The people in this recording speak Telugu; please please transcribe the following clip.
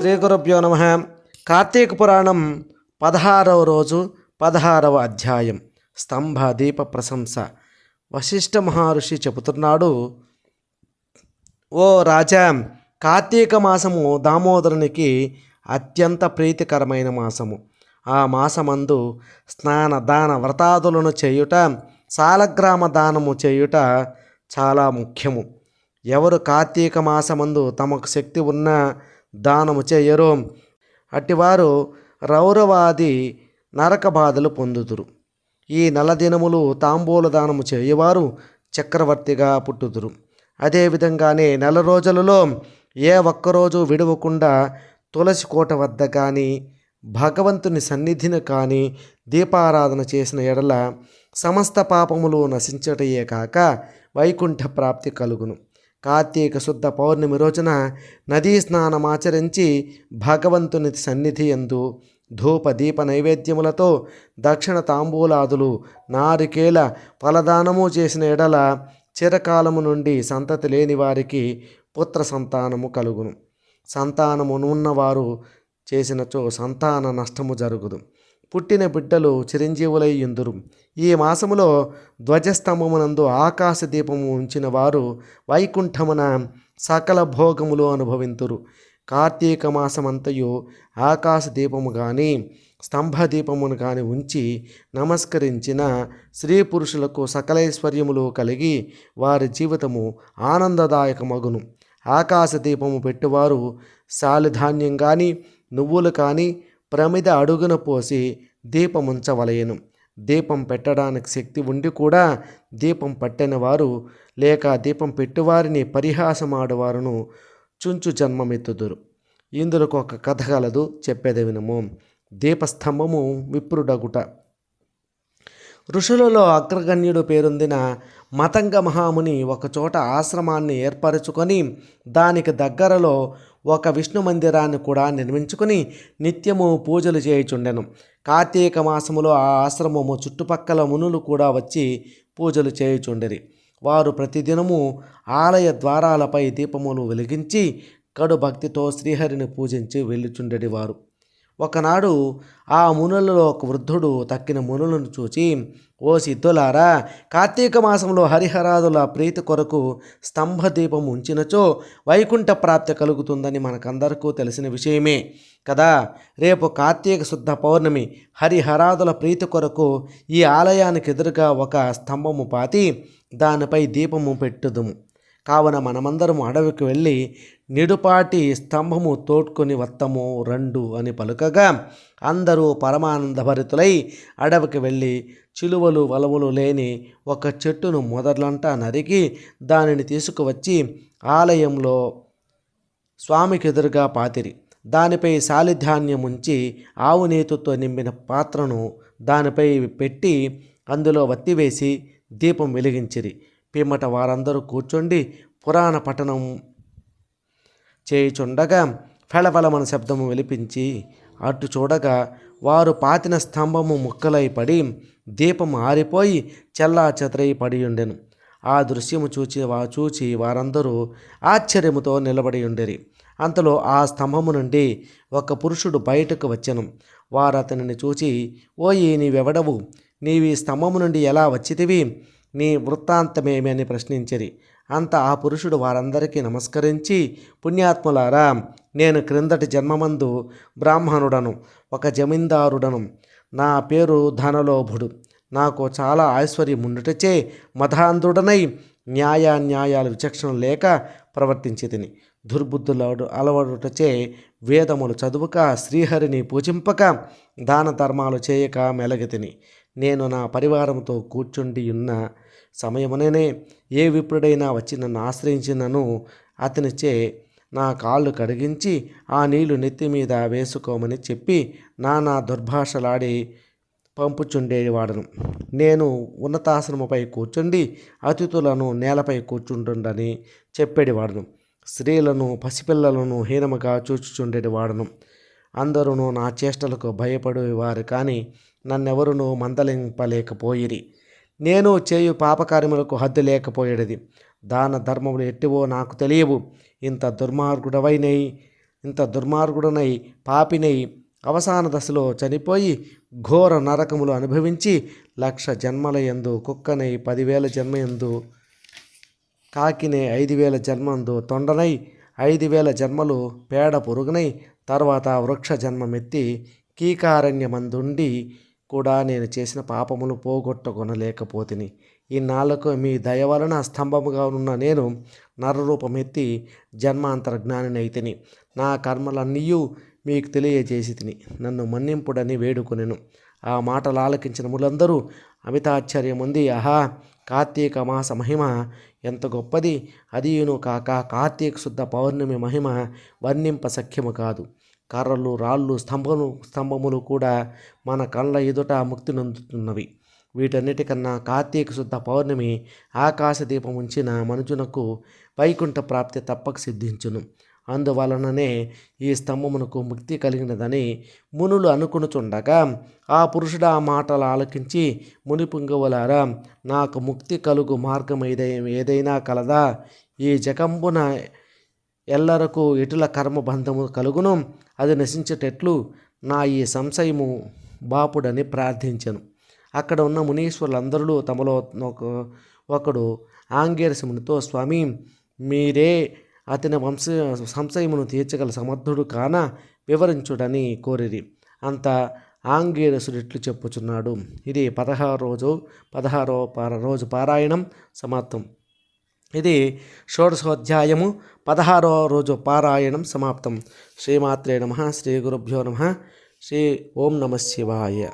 శ్రీ గురుభ్యో నమ. కార్తీక పురాణం పదహారవ రోజు పదహారవ అధ్యాయం. స్తంభ దీప ప్రశంస. వశిష్ఠ మహర్షి చెబుతున్నాడు ఓ రాజా కార్తీక మాసము దామోదరునికి అత్యంత ప్రీతికరమైన మాసము. ఆ మాసమందు స్నాన దాన వ్రతాదులను చేయుట సాలగ్రామ దానము చేయుట చాలా ముఖ్యము. ఎవరు కార్తీక మాసమందు తమకు శక్తి ఉన్న దానము చేయరు. అట్టివారు రౌరవాది నరక బాధలు పొందుదురు. ఈ నలదినములు తాంబూల దానము చేయవారు చక్రవర్తిగా పుట్టుదురు. అదేవిధంగానే నెల రోజులలో ఏ ఒక్కరోజు విడవకుండా తులసి కోట వద్ద కానీ భగవంతుని సన్నిధిని కానీ దీపారాధన చేసిన ఎడల సమస్త పాపములు నశించటయే కాక వైకుంఠ ప్రాప్తి కలుగును. కార్తీక శుద్ధ పౌర్ణమి రోజున నదీ స్నానమాచరించి భగవంతుని సన్నిధి ఎందు ధూప దీప నైవేద్యములతో దక్షిణ తాంబూలాదులు నారికేల ఫలదానము చేసిన ఎడల చిరకాలము నుండి సంతతి లేని వారికి పుత్ర సంతానము కలుగును. సంతానమునున్నవారు చేసినచో సంతాన నష్టము జరుగుదు. పుట్టిన బిడ్డలు చిరంజీవులై ఎందురు? ఈ మాసములో ధ్వజస్తంభమునందు ఆకాశ దీపము ఉంచిన వారు వైకుంఠమున సకల భోగములు అనుభవింతురు. కార్తీక మాసమంతయు ఆకాశ దీపము కానీ స్తంభ దీపమును కానీ ఉంచి నమస్కరించిన స్త్రీ పురుషులకు సకలైశ్వర్యములు కలిగి వారి జీవితము ఆనందదాయకమగును. ఆకాశ దీపము పెట్టువారు శాలిధాన్యం కానీ నువ్వులు కానీ ప్రమిద అడుగున పోసి దీపముంచవలయను దీపం పెట్టడానికి శక్తి ఉండి కూడా దీపం పట్టిన వారు లేక దీపం పెట్టువారిని పరిహాసమాడువారును చుంచు జన్మమెత్తుదురు. ఇందులకు ఒక కథ కలదు చెప్పేది వినము. దీపస్తంభము విప్రుడగుట. ఋషులలో అగ్రగణ్యుడు పేరొందిన మతంగ మహాముని ఒకచోట ఆశ్రమాన్ని ఏర్పరచుకొని దానికి దగ్గరలో ఒక విష్ణు మందిరాన్ని కూడా నిర్మించుకొని నిత్యము పూజలు చేయుచుండెను. కార్తీక మాసములో ఆ ఆశ్రమము చుట్టుపక్కల మునులు కూడా వచ్చి పూజలు చేయుచుండిరి. వారు ప్రతిదినము ఆలయ ద్వారాలపై దీపములు వెలిగించి కడు భక్తితో శ్రీహరిని పూజించి వెళ్ళుచుండెడివారు. ఒకనాడు ఆ మునులలో ఒక వృద్ధుడు తక్కిన మునులను చూచి ఓ సిద్ధులారా కార్తీక మాసంలో హరిహరాదుల ప్రీతి కొరకు స్తంభ దీపం ఉంచినచో వైకుంఠ ప్రాప్తి కలుగుతుందని మనకందరికీ తెలిసిన విషయమే. కదా రేపు కార్తీక శుద్ధ పౌర్ణమి హరిహరాదుల ప్రీతి కొరకు ఈ ఆలయానికి ఎదురుగా ఒక స్తంభము పాతి దానిపై దీపము పెట్టుదుము. కావున మనమందరం అడవికి వెళ్ళి నిడుపాటి స్తంభము తోడ్కొని వత్తము రెండు అని పలుకగా అందరూ పరమానందభరితులై అడవికి వెళ్ళి చిలువలు వలవలు లేని ఒక చెట్టును మొదలంటా నరికి దానిని తీసుకువచ్చి ఆలయంలో స్వామికి ఎదురుగా పాతిరి. దానిపై సాలిధాన్యం ఉంచి ఆవు నేతితో నింపిన పాత్రను దానిపై పెట్టి అందులో వత్తివేసి దీపం వెలిగించిరి. పిమ్మట వారందరూ కూర్చొండి పురాణ పఠనం చేయుచుండగా ఫెళఫెళమన శబ్దము విలిపించి అటు చూడగా వారు పాతిన స్తంభము ముక్కలై పడి దీపం ఆరిపోయి చెల్లా చెదరై పడి ఉండెను ఆ దృశ్యము చూచి వా చూచి వారందరూ ఆశ్చర్యముతో నిలబడి ఉండేరి అంతలో ఆ స్తంభము నుండి ఒక పురుషుడు బయటకు వచ్చెను. వారు అతనిని చూచి ఓయి నీవెవడవు? నీవి స్తంభము నుండి ఎలా వచ్చితివి? నీ వృత్తాంతమేమని అని ప్రశ్నించిరి. అంత ఆ పురుషుడు వారందరికీ నమస్కరించి పుణ్యాత్ములారా నేను క్రిందటి జన్మమందు బ్రాహ్మణుడను ఒక జమీందారుడను. నా పేరు ధనలోభుడు. నాకు చాలా ఐశ్వర్యం ఉండుటచే మధాంధుడనై న్యాయ విచక్షణ లేక ప్రవర్తించి తిని దుర్బుద్ధులడు అలవడుటచే వేదములు చదువుక శ్రీహరిని పూజింపక దాన ధర్మాలు చేయక మెలగతిని. నేను నా పరివారంతో కూర్చుండి ఉన్న సమయముననే ఏ విప్రుడైనా వచ్చి నన్ను ఆశ్రయించినను అతనిచే నా కాళ్ళు కడిగించి ఆ నీళ్ళు నెత్తి మీద వేసుకోమని చెప్పి నానా దుర్భాషలాడి పంపుచుండేవాడను. నేను ఉన్నతాశ్రమపై కూర్చుండి అతిథులను నేలపై కూర్చుంటుండని చెప్పేటివాడను స్త్రీలను పసిపిల్లలను హీనముగా చూచుచుండేటివాడను అందరూ నా చేష్టలకు భయపడేవారు కానీ నన్నెవరునూ మందలింపలేకపోయిరి. నేను చేయు పాపకార్యములకు హద్దు లేకపోయేది దాన ధర్మములు ఎట్టివో నాకు తెలియవు. ఇంత దుర్మార్గుడవైనై ఇంత దుర్మార్గుడనై పాపినై అవసాన దశలో చనిపోయి ఘోర నరకములు అనుభవించి లక్ష జన్మల యందు కుక్కనై పదివేల జన్మ ఎందు కాకినే ఐదు వేల జన్మందు తొండనై ఐదు వేల జన్మలు పేడ పురుగునై తర్వాత వృక్ష జన్మమెత్తి కీకారణ్యమందుండి కూడా నేను చేసిన పాపములు పోగొట్టుకొనలేకపోతిని. ఈ మీ దయ వలన స్తంభముగా ఉన్న నేను నరరూపమెత్తి జన్మాంతర జ్ఞానినైతిని నా కర్మలన్నీయూ మీకు తెలియజేసి తిని నన్ను మన్నింపుడని వేడుకొనెను. ఆ మాటలు ఆలకించిన ములందరూ అమితాశ్చర్యముంది ఆహా కార్తీక మాస మహిమ ఎంత గొప్పది. అదియును కాక కార్తీక శుద్ధ పౌర్ణమి మహిమ వర్ణింప సఖ్యము కాదు. కర్రలు రాళ్ళు స్తంభము స్తంభములు కూడా మన కళ్ళ ఎదుట ముక్తి నందుతున్నవి వీటన్నిటికన్నా కార్తీక శుద్ధ పౌర్ణమి ఆకాశ దీపం ఉంచిన మనుజునకు వైకుంఠ ప్రాప్తి తప్పక సిద్ధించును. అందువలననే ఈ స్తంభమునకు ముక్తి కలిగినదని మునులు అనుకునుచుండగా ఆ పురుషుడు ఆ మాటలు ఆలకించి ముని పుంగవులారా నాకు ముక్తి కలుగు మార్గం ఏదై ఏదైనా కలదా? ఈ జకంబున ఎల్లరకు ఎటుల కర్మబంధము కలుగును అది నశించేటట్లు నా ఈ సంశయము బాపుడని ప్రార్థించను. అక్కడ ఉన్న మునీశ్వరులందరూ తమలో ఒకడు ఆంగేరసమునితో స్వామి మీరే అతని వంశ సంశయమును తీర్చగల సమర్థుడు కాన వివరించుడని కోరిరి. అంత ఆంగేరసుడు చెప్పుచున్నాడు. ఇది పదహారు రోజు పదహారో పార రోజు పారాయణం సమాప్తం. ఇది షోడశోధ్యాయము పదహారవ రోజు పారాయణం సమాప్తం. శ్రీమాత్రే నమ శ్రీ గురుభ్యో నమ శ్రీ ఓం నమ శివాయ.